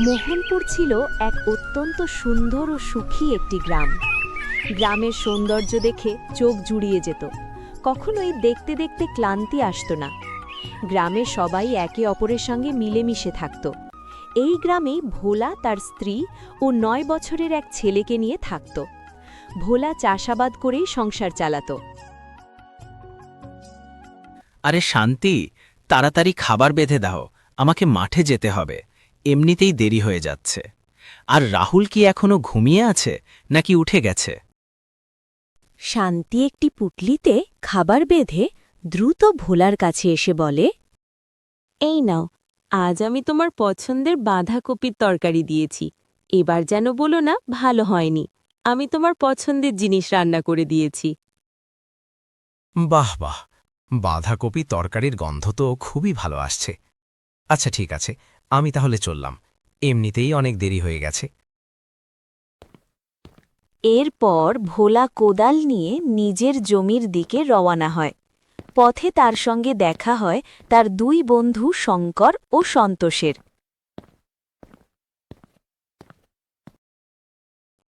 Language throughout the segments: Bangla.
মোহনপুর ছিল এক অত্যন্ত সুন্দর ও সুখী একটি গ্রাম। গ্রামের সৌন্দর্য দেখে চোখ জুড়িয়ে যেত। কখনোই দেখতে দেখতে ক্লান্তি আসতো না। গ্রামে সবাই একে অপরের সঙ্গে মিলেমিশে থাকত। এই গ্রামে ভোলা তার স্ত্রী ও নয় বছরের এক ছেলেকে নিয়ে থাকত। ভোলা চাষাবাদ করেই সংসার চালাতো। আরে শান্তি, তাড়াতাড়ি খাবার বেঁধে দাও। আমাকে মাঠে যেতে হবে। এমনিতেই দেরি হয়ে যাচ্ছে। আর রাহুল কি এখনও ঘুমিয়ে আছে নাকি উঠে গেছে? শান্তি একটি পুটলিতে খাবার বেঁধে দ্রুত ভোলার কাছে এসে বলে এই নাও আজ আমি তোমার পছন্দের বাঁধাকপির তরকারি দিয়েছি। এবার যেন বলো না ভালো হয়নি। আমি তোমার পছন্দের জিনিস রান্না করে দিয়েছি। বাহ বাহ। বাঁধাকপি তরকারির গন্ধ তো খুবই ভালো আসছে। আচ্ছা ঠিক আছে। আমি তাহলে চললাম। এমনিতেই অনেক দেরি হয়ে গেছে। এরপর ভোলা কোদাল নিয়ে নিজের জমির দিকে রওয়ানা হয়। পথে তার সঙ্গে দেখা হয় তার দুই বন্ধু শঙ্কর ও সন্তোষের।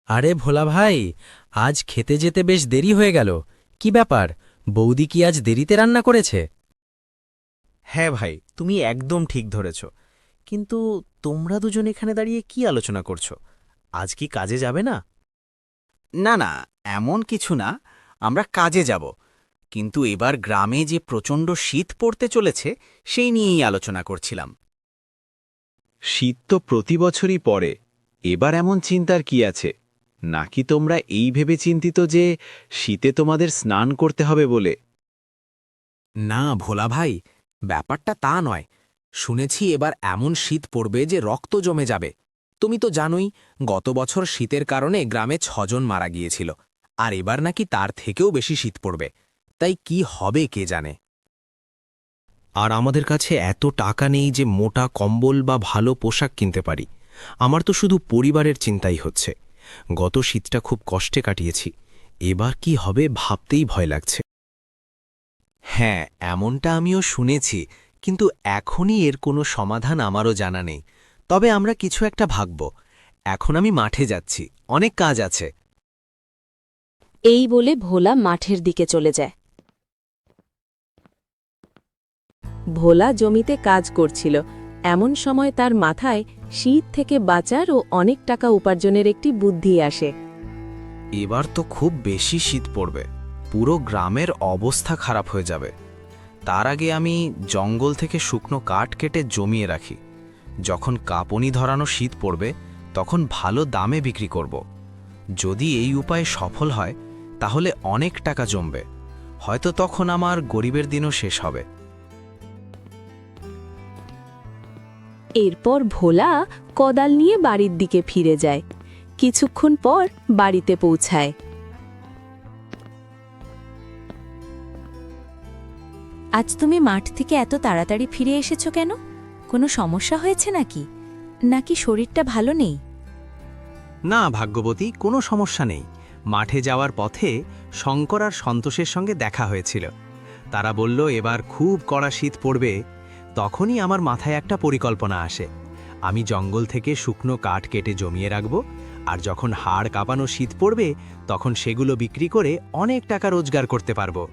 আরে ভোলা ভাই আজ খেতে যেতে বেশ দেরি হয়ে গেল। কি ব্যাপার? বৌদি কি আজ দেরিতে রান্না করেছে? হ্যাঁ ভাই তুমি একদম ঠিক ধরেছ। কিন্তু তোমরা দুজন এখানে দাঁড়িয়ে কি আলোচনা করছ? আজ কি কাজে যাবে না? না না এমন কিছু না। আমরা কাজে যাব। কিন্তু এবার গ্রামে যে প্রচণ্ড শীত পড়তে চলেছে সেই নিয়েই আলোচনা করছিলাম। শীত তো প্রতি বছরই পড়ে। এবার এমন চিন্তার কি আছে? নাকি তোমরা এই ভেবে চিন্তিত যে শীতে তোমাদের স্নান করতে হবে বলে? না ভোলা ভাই ব্যাপারটা তা নয়। শুনেছি এবার এমন শীত পড়বে যে রক্ত জমে যাবে। তুমি তো জানোই, গত বছর শীতের কারণে গ্রামে ছজন মারা গিয়েছিল, আর এবার নাকি তার থেকেও বেশি শীত পড়বে। তাই কি হবে কে জানে? আর আমাদের কাছে এত টাকা নেই যে মোটা কম্বল বা ভালো পোশাক কিনতে পারি। আমার তো শুধু পরিবারের চিন্তাই হচ্ছে। গত শীতটা খুব কষ্টে কাটিয়েছি। এবার কি হবে ভাবতেই ভয় লাগছে। হ্যাঁ এমনটা আমিও শুনেছি কিন্তু এখনই এর কোনো সমাধান আমারও জানা নেই। তবে আমরা কিছু একটা ভাগব এখন আমি মাঠে যাচ্ছি অনেক কাজ আছে। এই বলে ভোলা মাঠের দিকে চলে যায়। ভোলা জমিতে কাজ করছিল। এমন সময় তার মাথায় শীত থেকে বাঁচার ও অনেক টাকা উপার্জনের একটি বুদ্ধি আসে। এবার তো খুব বেশি শীত পড়বে। পুরো গ্রামের অবস্থা খারাপ হয়ে যাবে। তার আগে আমি জঙ্গল থেকে শুকনো কাঠ কেটে জমিয়ে রাখি। যখন কাঁপনি ধরানো শীত পড়বে, তখন ভালো দামে বিক্রি করব। যদি এই উপায়ে সফল হয়, তাহলে অনেক টাকা জমবে। হয়তো তখন আমার গরিবের দিনও শেষ হবে। এরপর ভোলা কদাল নিয়ে বাড়ির দিকে ফিরে যায়। কিছুক্ষণ পর বাড়িতে পৌঁছায়। আজ তুমি মাঠ থেকে এত তাড়াতাড়ি ফিরে এসেছ কেন? কোনো সমস্যা হয়েছে নাকি? নাকি শরীরটা ভালো নেই? না, ভাগ্যবতী, কোনো সমস্যা নেই। মাঠে যাওয়ার পথে শঙ্কর আর সন্তোষের সঙ্গে দেখা হয়েছিল। তারা বলল, এবার খুব কড়া শীত পড়বে। তখনই আমার মাথায় একটা পরিকল্পনা আসে। আমি জঙ্গল থেকে শুকনো কাঠ কেটে জমিয়ে রাখব, আর যখন হাড় কাঁপানো শীত পড়বে, তখন সেগুলো বিক্রি করে অনেক টাকা রোজগার করতে পারব।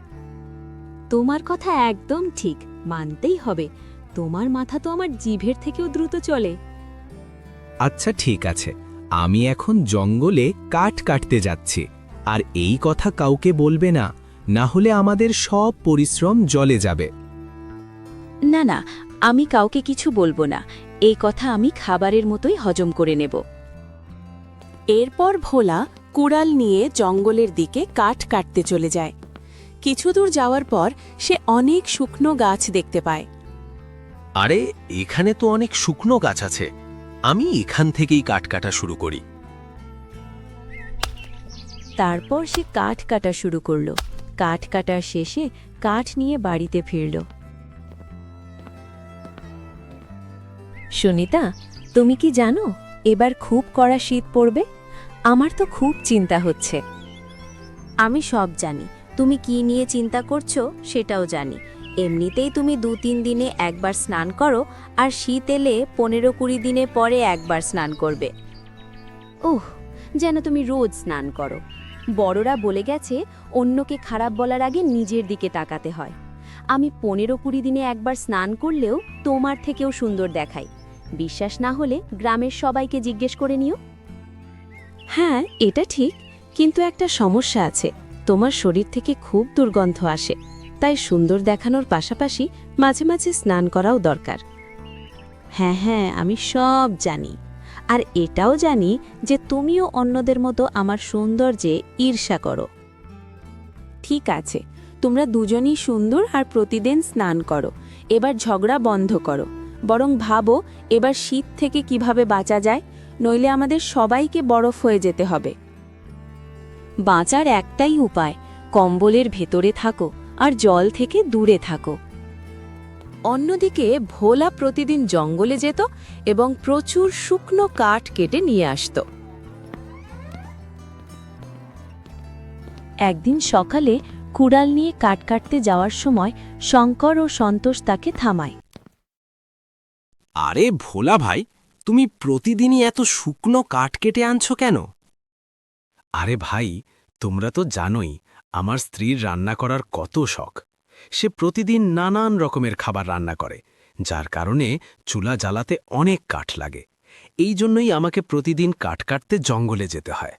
তোমার কথা একদম ঠিক মানতেই হবে। তোমার মাথা তো আমার জিভের থেকেও দ্রুত চলে। আচ্ছা ঠিক আছে। আমি এখন জঙ্গলে কাঠ কাটতে যাচ্ছি। আর এই কথা কাউকে বলবে না না হলে আমাদের সব পরিশ্রম জলে যাবে। না না আমি কাউকে কিছু বলব না। এই কথা আমি খাবারের মতোই হজম করে নেব। এরপর ভোলা কুড়াল নিয়ে জঙ্গলের দিকে কাঠ কাটতে চলে যায়। কিছু দূর যাওয়ার পর সে অনেক শুকনো গাছ দেখতে পায়। আরে এখানে তো অনেক শুকনো গাছ আছে। আমি এখান থেকেই কাঠ কাটা শুরু করি। তারপর সে কাঠ কাটা শুরু করল। কাঠ কাটার শেষে কাঠ নিয়ে বাড়িতে ফিরল। সুনিতা তুমি কি জানো এবার খুব কড়া শীত পড়বে? আমার তো খুব চিন্তা হচ্ছে। আমি সব জানি তুমি কি নিয়ে চিন্তা করছ সেটাও জানি। এমনিতেই তুমি দু তিন দিনে একবার স্নান করো আর শীত এলে পনেরো কুড়ি দিনে পরে একবার স্নান করবে। উহ, যেন তুমি রোজ স্নান করো। বড়রা বলে গেছে, অন্যকে খারাপ বলার আগে নিজের দিকে তাকাতে হয়। আমি পনেরো কুড়ি দিনে একবার স্নান করলেও তোমার থেকেও সুন্দর দেখাই। বিশ্বাস না হলে গ্রামের সবাইকে জিজ্ঞেস করে নিও। হ্যাঁ এটা ঠিক, কিন্তু একটা সমস্যা আছে। তোমার শরীর থেকে খুব দুর্গন্ধ আসে, তাই সুন্দর দেখানোর পাশাপাশি মাঝে মাঝে স্নান করাও দরকার। হ্যাঁ হ্যাঁ আমি সব জানি। আর এটাও জানি যে তুমিও অন্যদের মতো আমার সৌন্দর্যে ঈর্ষা করো। ঠিক আছে, তোমরা দুজনই সুন্দর আর প্রতিদিন স্নান করো, এবার ঝগড়া বন্ধ করো, বরং ভাবো এবার শীত থেকে কীভাবে বাঁচা যায়, নইলে আমাদের সবাইকে বরফ হয়ে যেতে হবে। বাঁচার একটাই উপায়, কম্বলের ভেতরে থাকো আর জল থেকে দূরে থাকো। অন্যদিকে ভোলা প্রতিদিন জঙ্গলে যেত এবং প্রচুর শুকনো কাঠ কেটে নিয়ে আসত। একদিন সকালে কুড়াল নিয়ে কাঠ কাটতে যাওয়ার সময় শঙ্কর ও সন্তোষ তাকে থামায়। আরে ভোলা ভাই, তুমি প্রতিদিনই এত শুকনো কাঠ কেটে আনছো কেন? আরে ভাই, তোমরা তো জানোই, আমার স্ত্রীর রান্না করার কত শখ। সে প্রতিদিন নানান রকমের খাবার রান্না করে, যার কারণে চুলা জ্বালাতে অনেক কাঠ লাগে। এই জন্যই আমাকে প্রতিদিন কাঠ কাটতে জঙ্গলে যেতে হয়।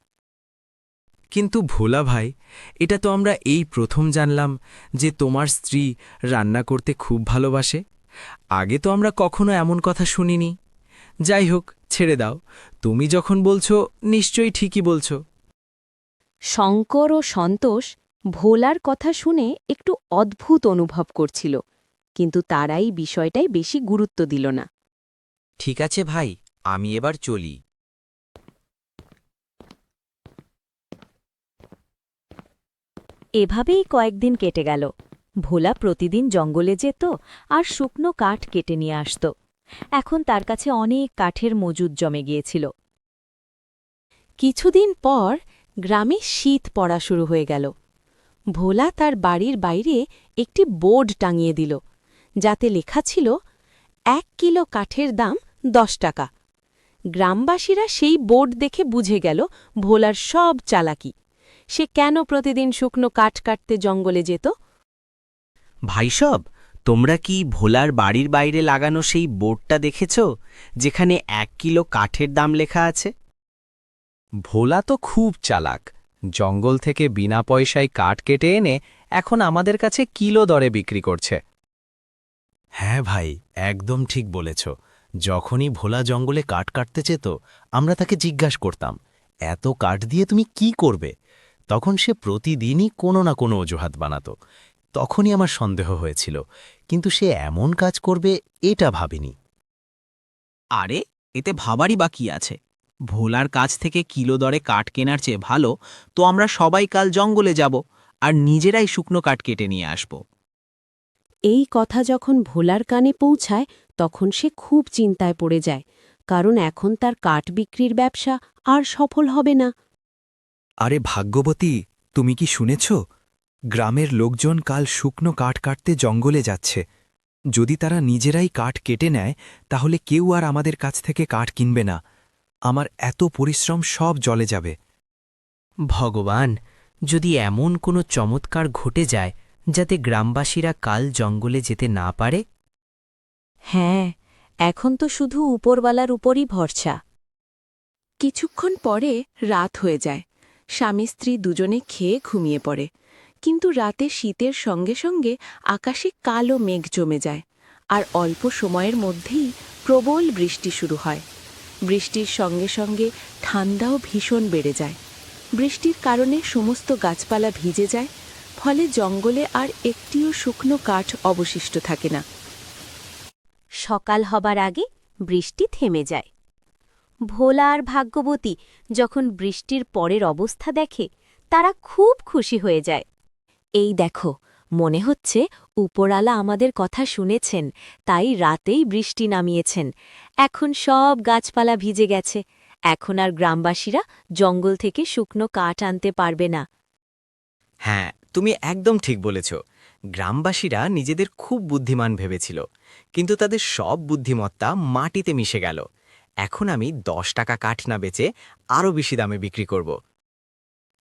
কিন্তু ভোলা ভাই, এটা তো আমরা এই প্রথম জানলাম যে তোমার স্ত্রী রান্না করতে খুব ভালোবাসে। আগে তো আমরা কখনো এমন কথা শুনিনি। যাই হোক, ছেড়ে দাও। তুমি যখন বলছো, নিশ্চয়ই ঠিকই বলছো। শঙ্কর ও সন্তোষ ভোলার কথা শুনে একটু অদ্ভুত অনুভব করছিল কিন্তু তারাই বিষয়টাই বেশি গুরুত্ব দিল না। ঠিক আছে ভাই আমি এবার চলি। এভাবেই কয়েকদিন কেটে গেল। ভোলা প্রতিদিন জঙ্গলে যেত আর শুকনো কাঠ কেটে নিয়ে আসত। এখন তার কাছে অনেক কাঠের মজুদ জমে গিয়েছিল। কিছুদিন পর গ্রামে শীত পড়া শুরু হয়ে গেল। ভোলা তার বাড়ির বাইরে একটি বোর্ড টাঙিয়ে দিল, যাতে লেখা ছিল, এক কিলো কাঠের দাম দশ টাকা। গ্রামবাসীরা সেই বোর্ড দেখে বুঝে গেল ভোলার সব চালাকি। সে কেন প্রতিদিন শুকনো কাঠ কাটতে জঙ্গলে যেত? ভাইসব তোমরা কি ভোলার বাড়ির বাইরে লাগানো সেই বোর্ডটা দেখেছ, যেখানে এক কিলো কাঠের দাম লেখা আছে? ভোলা তো খুব চালাক। জঙ্গল থেকে বিনা পয়সায় কাঠ কেটে এনে এখন আমাদের কাছে কিলো দরে বিক্রি করছে। হ্যাঁ ভাই একদম ঠিক বলেছ। যখনই ভোলা জঙ্গলে কাঠ কাটতে যেত আমরা তাকে জিজ্ঞাসা করতাম এত কাঠ দিয়ে তুমি কি করবে? তখন সে প্রতিদিনই কোনো না কোনো অজুহাত বানাত। তখনই আমার সন্দেহ হয়েছিল কিন্তু সে এমন কাজ করবে এটা ভাবিনি। আরে এতে ভাবারই বাকি আছে? ভোলার কাছ থেকে কিলো দরে কাঠ কেনার চেয়ে ভালো তো আমরা সবাই কাল জঙ্গলে যাব আর নিজেরাই শুকনো কাঠ কেটে নিয়ে আসব। এই কথা যখন ভোলার কানে পৌঁছায় তখন সে খুব চিন্তায় পড়ে যায় কারণ এখন তার কাঠ বিক্রির ব্যবসা আর সফল হবে না। আরে ভাগ্যবতী তুমি কি শুনেছ? গ্রামের লোকজন কাল শুকনো কাঠ কাটতে জঙ্গলে যাচ্ছে। যদি তারা নিজেরাই কাঠ কেটে নেয় তাহলে কেউ আর আমাদের কাছ থেকে কাঠ কিনবে না। আমার এত পরিশ্রম সব জলে যাবে। ভগবান যদি এমন কোনো চমৎকার ঘটে যায় যাতে গ্রামবাসীরা কাল জঙ্গলে যেতে না পারে? হ্যাঁ এখন তো শুধু উপরওয়ালার উপরই ভরসা। কিছুক্ষণ পরে রাত হয়ে যায়। স্বামী স্ত্রী দুজনে খেয়ে ঘুমিয়ে পড়ে। কিন্তু রাতে শীতের সঙ্গে সঙ্গে আকাশে কালো মেঘ জমে যায়। আর অল্প সময়ের মধ্যেই প্রবল বৃষ্টি শুরু হয়। বৃষ্টির সঙ্গে সঙ্গে ঠান্ডাও ভীষণ বেড়ে যায়। বৃষ্টির কারণে সমস্ত গাছপালা ভিজে যায়, ফলে জঙ্গলে আর একটিও শুকনো কাঠ অবশিষ্ট থাকে না। সকাল হবার আগে বৃষ্টি থেমে যায়। ভোলা আর ভাগ্যবতী যখন বৃষ্টির পরের অবস্থা দেখে, তারা খুব খুশি হয়ে যায়। এই দেখো মনে হচ্ছে উপরালা আমাদের কথা শুনেছেন তাই রাতেই বৃষ্টি নামিয়েছেন। এখন সব গাছপালা ভিজে গেছে। এখন আর গ্রামবাসীরা জঙ্গল থেকে শুকনো কাঠ আনতে পারবে না। হ্যাঁ তুমি একদম ঠিক বলেছ। গ্রামবাসীরা নিজেদের খুব বুদ্ধিমান ভেবেছিল কিন্তু তাদের সব বুদ্ধিমত্তা মাটিতে মিশে গেল। এখন আমি দশ টাকা কাঠ না বেচে আরও বেশি দামে বিক্রি করব।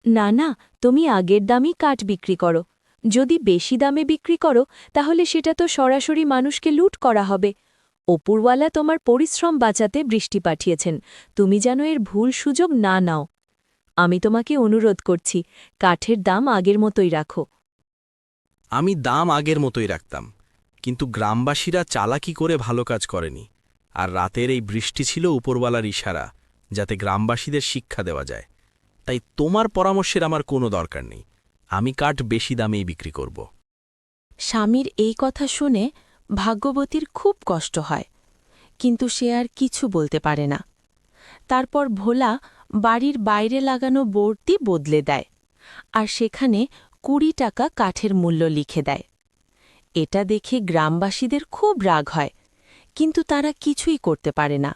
না না তুমি আগের দামই কাঠ বিক্রি করো। যদি বেশি দামে বিক্রি করো, তাহলে সেটা তো সরাসরি মানুষকে লুট করা হবে। অপুরওয়ালা তোমার পরিশ্রম বাঁচাতে বৃষ্টি পাঠিয়েছেন। তুমি যেন এর ভুল সুযোগ না নাও। আমি তোমাকে অনুরোধ করছি, কাঠের দাম আগের মতোই রাখো। আমি দাম আগের মতোই রাখতাম, কিন্তু গ্রামবাসীরা চালাকি করে ভালো কাজ করেনি, আর রাতের এই বৃষ্টি ছিল উপরওয়ালার ইশারা, যাতে গ্রামবাসীদের শিক্ষা দেওয়া যায়। তাই তোমার পরামর্শের আমার কোনো দরকার নেই। আমি কাঠ বেশি দামেই বিক্রি করব। স্বামীর এই কথা শুনে ভাগ্যবতীর খুব কষ্ট হয়, কিন্তু সে আর কিছু বলতে পারে না। তারপর ভোলা বাড়ির বাইরে লাগানো বোর্ডটি বদলে দেয় আর সেখানে কুড়ি টাকা কাঠের মূল্য লিখে দেয়। এটা দেখে গ্রামবাসীদের খুব রাগ হয়, কিন্তু তারা কিছুই করতে পারে না।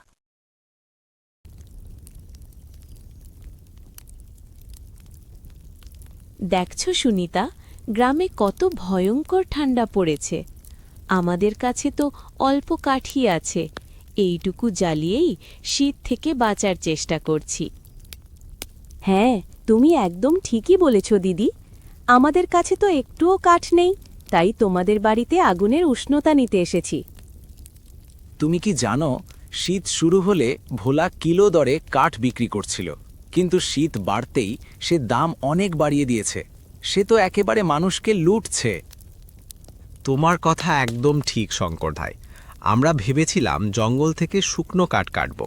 দেখছ সুনিতা, গ্রামে কত ভয়ঙ্কর ঠান্ডা পড়েছে। আমাদের কাছে তো অল্প কাঠি আছে, এইটুকু জ্বালিয়েই শীত থেকে বাঁচার চেষ্টা করছি। হ্যাঁ তুমি একদম ঠিকই বলেছ দিদি। আমাদের কাছে তো একটুও কাঠ নেই, তাই তোমাদের বাড়িতে আগুনের উষ্ণতা নিতে এসেছি। তুমি কি জানো, শীত শুরু হলে ভোলা কিলো দরে কাঠ বিক্রি করছিল। কিন্তু শীত বাড়তেই সে দাম অনেক বাড়িয়ে দিয়েছে। সে তো একেবারে মানুষকে লুটছে। তোমার কথা একদম ঠিক শঙ্কর ভাই আমরা ভেবেছিলাম জঙ্গল থেকে শুকনো কাঠ কাটব,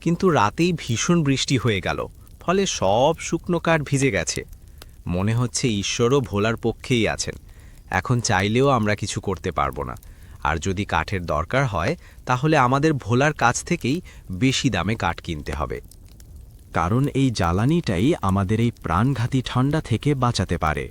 কিন্তু রাতেই ভীষণ বৃষ্টি হয়ে গেল, ফলে সব শুকনো কাঠ ভিজে গেছে। মনে হচ্ছে ঈশ্বরও ভোলার পক্ষেই আছেন। এখন চাইলেও আমরা কিছু করতে পারব না। আর যদি কাঠের দরকার হয়, তাহলে আমাদের ভোলার কাছ থেকেই বেশি দামে কাঠ কিনতে হবে। কারণ এই জ্বালানিটাই আমাদের এই প্রাণঘাতী ঠান্ডা থেকে বাঁচাতে পারে।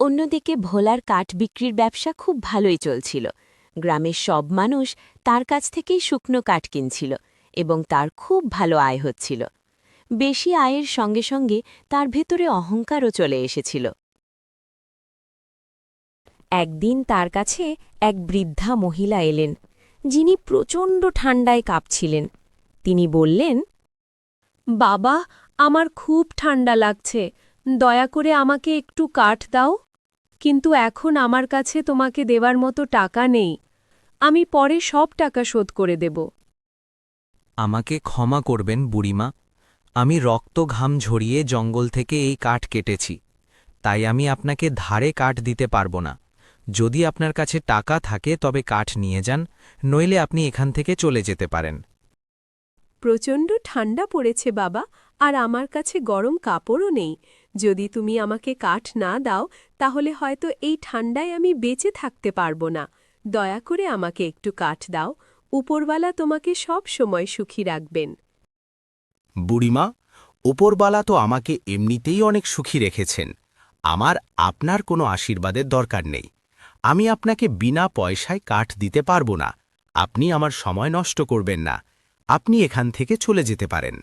অন্যদিকে ভোলার কাঠ বিক্রির ব্যবসা খুব ভালোই চলছিল। গ্রামের সব মানুষ তার কাছ থেকেই শুকনো কাঠ কিনছিল এবং তার খুব ভালো আয় হচ্ছিল। বেশি আয়ের সঙ্গে সঙ্গে তার ভেতরে অহংকারও চলে এসেছিল। একদিন তার কাছে এক বৃদ্ধা মহিলা এলেন, যিনি প্রচণ্ড ঠান্ডায় কাঁপছিলেন। তিনি বললেন বাবা, আমার খুব ঠান্ডা লাগছে। দয়া করে আমাকে একটু কাঠ দাও। কিন্তু এখন আমার কাছে তোমাকে দেওয়ার মতো টাকা নেই। আমি পরে সব টাকা শোধ করে দেব। আমাকে ক্ষমা করবেন বুড়িমা। আমি রক্ত ঘাম ঝরিয়ে জঙ্গল থেকে এই কাঠ কেটেছি। তাই আমি আপনাকে ধারে কাঠ দিতে পারব না। যদি আপনার কাছে টাকা থাকে তবে কাঠ নিয়ে যান, নইলে আপনি এখান থেকে চলে যেতে পারেন। প্রচণ্ড ঠান্ডা পড়েছে বাবা, আর আমার কাছে গরম কাপড়ও নেই। যদি তুমি আমাকে কাঠ না দাও, তাহলে হয়তো এই ঠান্ডায় আমি বেঁচে থাকতে পারব না। দয়া করে আমাকে একটু কাঠ দাও, উপরওয়ালা তোমাকে সব সময় সুখী রাখবেন। বুড়িমা ওপরবালা তো আমাকে এমনিতেই অনেক সুখী রেখেছেন। আমার আপনার কোনো আশীর্বাদের দরকার নেই। আমি আপনাকে বিনা পয়সায় কাঠ দিতে পারব না। আপনি আমার সময় নষ্ট করবেন না। আপনি এখান থেকে চলে যেতে পারেন।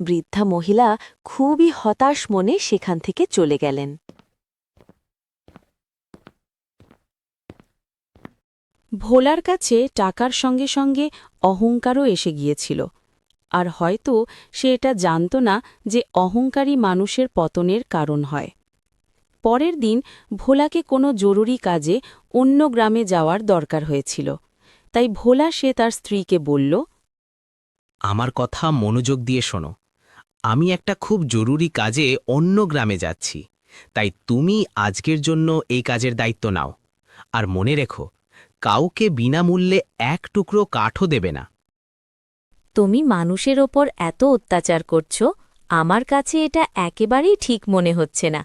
বৃদ্ধা মহিলা খুবই হতাশ মনে সেখান থেকে চলে গেলেন। ভোলার কাছে টাকার সঙ্গে সঙ্গে অহংকারও এসে গিয়েছিল। আর হয়তো সে এটা জানত না যে অহংকারী মানুষের পতনের কারণ হয়। পরের দিন ভোলাকে কোনো জরুরি কাজে অন্য গ্রামে যাওয়ার দরকার হয়েছিল। তাই ভোলা সে তার স্ত্রীকে বলল আমার কথা মনোযোগ দিয়ে শোনো। আমি একটা খুব জরুরি কাজে অন্য গ্রামে যাচ্ছি। তাই তুমি আজকের জন্য এই কাজের দায়িত্ব নাও। আর মনে রেখো, কাউকে বিনামূল্যে এক টুকরো কাঠও দেবে না। তুমি মানুষের ওপর এত অত্যাচার করছ, আমার কাছে এটা একেবারেই ঠিক মনে হচ্ছে না।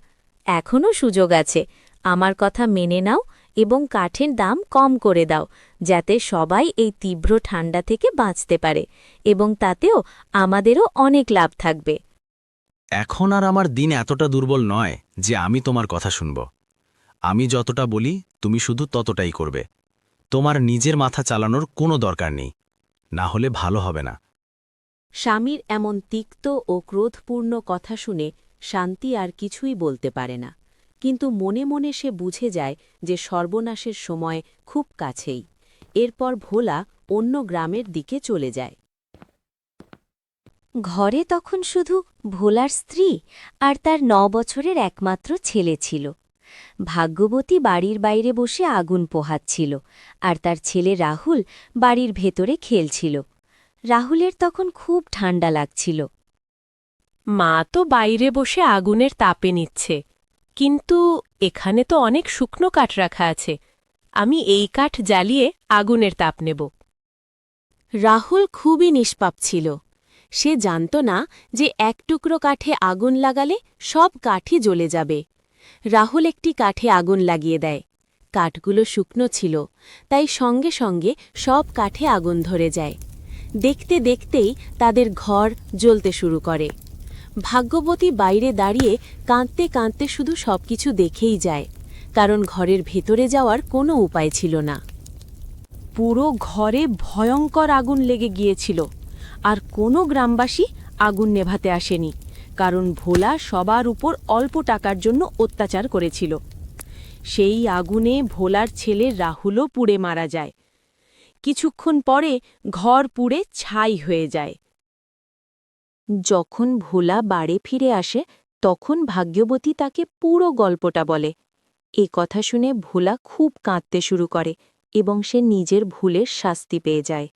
এখনও সুযোগ আছে। আমার কথা মেনে নাও এবং কাঠের দাম কম করে দাও যাতে সবাই এই তীব্র ঠান্ডা থেকে বাঁচতে পারে এবং তাতেও আমাদেরও অনেক লাভ থাকবে। এখন আর আমার দিন এতটা দুর্বল নয় যে আমি তোমার কথা শুনব। আমি যতটা বলি তুমি শুধু ততটাই করবে। তোমার নিজের মাথা চালানোর কোনো দরকার নেই। না হলে ভালো হবে না। স্বামীর এমন তিক্ত ও ক্রোধপূর্ণ কথা শুনে শান্তি আর কিছুই বলতে পারে না। কিন্তু মনে মনে সে বুঝে যায় যে সর্বনাশের সময় খুব কাছেই। এরপর ভোলা অন্য গ্রামের দিকে চলে যায়। ঘরে তখন শুধু ভোলার স্ত্রী আর তার ন বছরের একমাত্র ছেলে ছিল। ভাগ্যবতী বাড়ির বাইরে বসে আগুন পোহাচ্ছিল আর তার ছেলে রাহুল বাড়ির ভেতরে খেলছিল। রাহুলের তখন খুব ঠান্ডা লাগছিল। মা তো বাইরে বসে আগুনের তাপে নিচ্ছে। কিন্তু এখানে তো অনেক শুকনো কাঠ রাখা আছে। আমি এই কাঠ জ্বালিয়ে আগুনের তাপ নেব। রাহুল খুবই নিষ্পাপ ছিল। সে জানত না যে এক টুকরো কাঠে আগুন লাগালে সব কাঠই জ্বলে যাবে। রাহুল একটি কাঠে আগুন লাগিয়ে দেয়। কাঠগুলো শুকনো ছিল, তাই সঙ্গে সঙ্গে সব কাঠে আগুন ধরে যায়। দেখতে দেখতেই তাদের ঘর জ্বলতে শুরু করে। ভাগ্যবতী বাইরে দাঁড়িয়ে কাঁদতে কাঁদতে শুধু সবকিছু দেখেই যায়। কারণ ঘরের ভেতরে যাওয়ার কোনো উপায় ছিল না। পুরো ঘরে ভয়ঙ্কর আগুন লেগে গিয়েছিল। আর কোনো গ্রামবাসী আগুন নেভাতে আসেনি, কারণ ভোলা সবার উপর অল্প টাকার জন্য অত্যাচার করেছিল। সেই আগুনে ভোলার ছেলে রাহুলও পুড়ে মারা যায়। কিছুক্ষণ পরে ঘর পুড়ে ছাই হয়ে যায়। যখন ভোলা বাড়ে ফিরে আসে, তখন ভাগ্যবতী তাকে পুরো গল্পটা বলে। এ কথা শুনে ভোলা খুব কাঁদতে শুরু করে এবং সে নিজের ভুলের শাস্তি পেয়ে যায়।